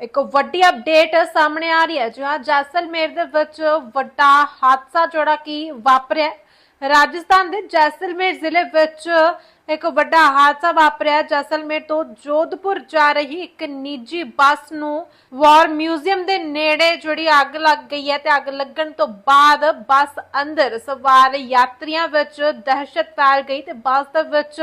ਇੱਕ ਵੱਡੀ ਅਪਡੇਟ ਸਾਹਮਣੇ ਆ ਰਹੀ ਹੈ। ਜਿਹਾ ਜੈਸਲਮੇਰ ਦੇ ਵਿੱਚ ਵੱਡਾ ਹਾਦਸਾ ਜਿਹੜਾ ਕਿ ਵਾਪਰਿਆ ਰਾਜਸਥਾਨ ਦੇ ਜੈਸਲਮੇਰ ਜ਼ਿਲ੍ਹੇ ਵਿੱਚ ਇੱਕ ਵੱਡਾ ਹਾਦਸਾ ਵਾਪਰਿਆ ਜੈਸਲਮੇਰ ਤੋਂ ਜੋਧਪੁਰ ਜਾ ਰਹੀ ਇੱਕ ਨਿੱਜੀ ਬੱਸ ਨੂੰ ਵਾਰ ਮਿਊਜ਼ੀਅਮ ਦੇ ਨੇੜੇ ਜਿਹੜੀ ਅੱਗ ਲੱਗ ਗਈ ਹੈ ਤੇ ਅੱਗ ਲੱਗਣ ਤੋਂ ਬਾਅਦ ਬੱਸ ਅੰਦਰ ਸਵਾਰ ਯਾਤਰੀਆਂ ਵਿੱਚ ਦਹਿਸ਼ਤ ਫੈਲ ਗਈ ਤੇ ਬੱਸ ਦੇ ਵਿੱਚ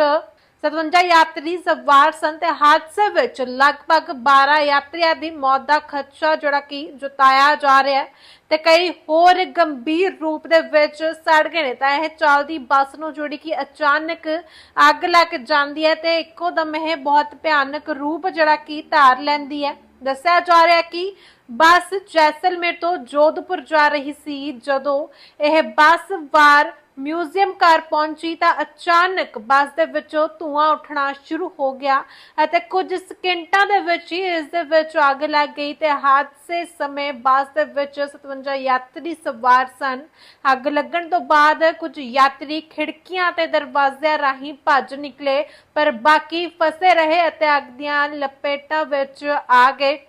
57 ਯਾਤਰੀ ਸਵਾਰ ਸਨ ਤੇ ਹਾਦਸੇ ਵਿੱਚ ਲਗਭਗ 12 ਯਾਤਰੀਆਂ ਦੀ ਮੌਤ ਦਾ ਖਦਸ਼ਾ ਜਿਹੜਾ ਕਿ ਜਤਾਇਆ ਜਾ ਰਿਹਾ ਹੈ ਤੇ ਕਈ ਹੋਰ ਗੰਭੀਰ ਰੂਪ ਦੇ ਵਿੱਚ ਸੜ ਗਏ ਨੇ। ਤਾਂ ਇਹ ਚੱਲਦੀ ਬੱਸ ਨੂੰ ਜਿਹੜੀ ਕਿ ਅਚਾਨਕ ਅੱਗ ਲੱਗ ਜਾਂਦੀ ਹੈ ਤੇ ਇੱਕੋ ਦਮ ਇਹ ਬਹੁਤ ਭਿਆਨਕ ਰੂਪ ਜਿਹੜਾ ਕਿ ਧਾਰ ਲੈਂਦੀ ਹੈ। ਦੱਸਿਆ ਜਾ ਰਿਹਾ ਕਿ ਬੱਸ ਜੈਸਲਮੇਰ ਤੋਂ ਜੋਧਪੁਰ ਜਾ ਰਹੀ ਸੀ ਜਦੋਂ ਇਹ ਬੱਸ ਵਾਰ ਮਿਊਜ਼ੀਅਮ ਘਰ ਪਹੁੰਚੀ ਤਾਂ ਅਚਾਨਕ ਬੱਸ ਦੇ ਵਿੱਚੋਂ ਧੂਆਂ ਉੱਠਣਾ ਸ਼ੁਰੂ ਹੋ ਗਿਆ ਅਤੇ ਕੁਝ ਸਕਿੰਟਾਂ ਦੇ ਵਿੱਚ ਹੀ ਇਸ ਦੇ ਵਿੱਚ ਅੱਗ ਲੱਗ ਗਈ ਤੇ ਹਾਦਸੇ ਸਮੇਂ ਬੱਸ ਦੇ ਵਿੱਚ 57 ਯਾਤਰੀ ਸਵਾਰ ਸਨ। ਅੱਗ ਲੱਗਣ ਤੋਂ ਬਾਅਦ ਕੁਝ ਯਾਤਰੀ ਖਿੜਕੀਆਂ ਤੇ ਦਰਵਾਜ਼ਿਆਂ ਰਾਹੀਂ ਭੱਜ ਨਿਕਲੇ, ਪਰ ਬਾਕੀ ਫਸੇ ਰਹੇ ਅਤੇ ਅੱਗ ਦੀਆਂ ਲਪੇਟਾਂ ਵਿੱਚ ਆ ਗਏ।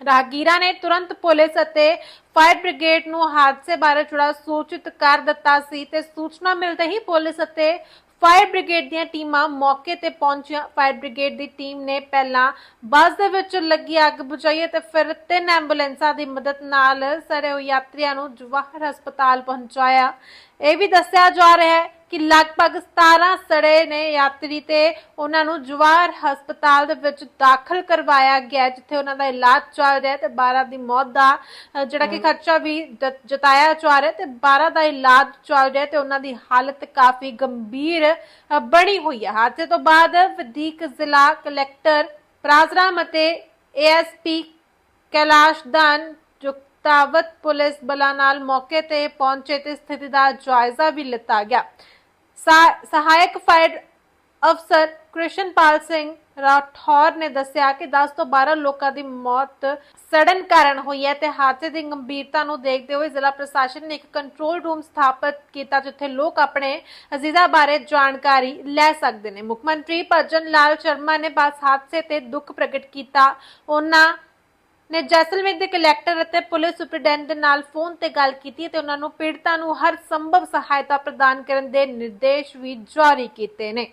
ਰਾਹਗੀਰਾਂ ਨੇ ਤੁਰੰਤ ਪੁਲਿਸ ਅਤੇ ਫਾਇਰ ਬ੍ਰਿਗੇਡ ਨੂੰ ਹਾਦਸੇ ਬਾਰੇ ਜੁੜਾ ਸੂਚਿਤ ਕਰ ਦਿੱਤਾ ਸੀ ਤੇ ਸੂਚਨਾ ਮਿਲਦੇ ਹੀ ਪੁਲਿਸ ਅਤੇ ਫਾਇਰ ਬ੍ਰਿਗੇਡ ਦੀਆਂ ਟੀਮਾਂ ਮੌਕੇ ਤੇ ਪਹੁੰਚੀਆਂ। ਫਾਇਰ ਬ੍ਰਿਗੇਡ ਦੀ ਟੀਮ ਨੇ ਪਹਿਲਾਂ ਬੱਸ ਦੇ ਵਿੱਚ ਲੱਗੀ ਅੱਗ ਬੁਝਾਈ ਤੇ ਫਿਰ ਤਿੰਨ ਐਂਬੂਲੈਂਸਾਂ ਦੀ ਮਦਦ ਨਾਲ ਸੜੇ ਹੋਏ ਯਾਤਰੀਆਂ ਨੂੰ ਜਵਾਹਰ ਹਸਪਤਾਲ ਪਹੁੰਚਾਇਆ। ਇਹ ਵੀ ਦੱਸਿਆ ਜਾ ਰਿਹਾ ਹੈ ਕਿ ਲਗਭਗ 17 ਸੜੇ ਨੇ ਯਾਤਰੀ ਤੇ ਉਹਨਾਂ ਨੂੰ ਜਵਾਹਰ ਹਸਪਤਾਲ ਦੇ ਵਿੱਚ ਦਾਖਲ ਕਰਵਾਇਆ ਗਿਆ ਜਿੱਥੇ ਉਹਨਾਂ ਦਾ ਇਲਾਜ ਚੱਲ ਰਿਹਾ ਤੇ 12 ਦੀ ਮੌਤ ਦਾ ਜਿਹੜਾ ਕਿ ਖਰਚਾ ਵੀ ਜਤਾਇਆ ਜਾ ਰਿਹਾ ਤੇ 12 ਦਾ ਇਲਾਜ ਚੱਲ ਰਿਹਾ ਤੇ ਉਹਨਾਂ ਦੀ ਹਾਲਤ ਕਾਫੀ ਗੰਭੀਰ ਬਣੀ ਹੋਈ ਹੈ। ਹਾਦਸੇ ਤੋਂ ਬਾਅਦ ਵਧੀਕ ਜ਼ਿਲ੍ਹਾ ਕਲੈਕਟਰ ਪ੍ਰਾਜ਼ਰਾਮ ਅਤੇ ਏਐਸਪੀ ਕੈਲਾਸ਼ ਦਾਨ ਜੁਗਤਾਵਤ ਪੁਲਿਸ ਬਲਾਂ ਨਾਲ ਮੌਕੇ ਤੇ ਪਹੁੰਚੇ ਤੇ ਸਥਿਤੀ ਦਾ ਜਾਇਜ਼ਾ ਵੀ ਲਿੱਤਾ ਗਿਆ। ਸਹਾਇਕ ਫਾਇਰ ਅਫਸਰ ਕ੍ਰਿਸ਼ਨਪਾਲ ਸਿੰਘ ਰਾਠੌਰ ਨੇ ਦੱਸਿਆ ਕਿ 10 ਤੋਂ 12 ਲੋਕਾਂ ਦੀ ਮੌਤ ਸੜਨ ਕਾਰਨ ਹੋਈ ਹੈ ਤੇ ਹਾਦਸੇ ਦੀ ਗੰਭੀਰਤਾ ਨੂੰ ਦੇਖਦੇ ਹੋਏ ਜ਼ਿਲ੍ਹਾ ਪ੍ਰਸ਼ਾਸਨ ਨੇ ਇੱਕ ਕੰਟਰੋਲ ਰੂਮ ਸਥਾਪਿਤ ਕੀਤਾ ਜਿੱਥੇ ਲੋਕ ਆਪਣੇ ਅਜ਼ੀਜ਼ਾਂ ਬਾਰੇ ਜਾਣਕਾਰੀ ਲੈ ਸਕਦੇ ਨੇ। ਮੁੱਖ ਮੰਤਰੀ ਭਜਨ ਲਾਲ ਸ਼ਰਮਾ ਨੇ ਬੱਸ ਹਾਦਸੇ ਤੇ ਦੁੱਖ ਪ੍ਰਗਟ ਕੀਤਾ। ਉਹਨਾਂ ਨੇ ਜੈਸਲਮੇਰ ਦੇ ਕਲੈਕਟਰ ਅਤੇ ਪੁਲਿਸ ਸੁਪਰਡੈਂਟ ਦੇ ਨਾਲ ਫੋਨ ਤੇ ਗੱਲ ਕੀਤੀ ਤੇ ਉਹਨਾਂ ਨੂੰ ਪੀੜਤਾਂ ਨੂੰ ਹਰ ਸੰਭਵ ਸਹਾਇਤਾ ਪ੍ਰਦਾਨ ਕਰਨ ਦੇ ਨਿਰਦੇਸ਼ ਵੀ ਜਾਰੀ ਕੀਤੇ ਨੇ।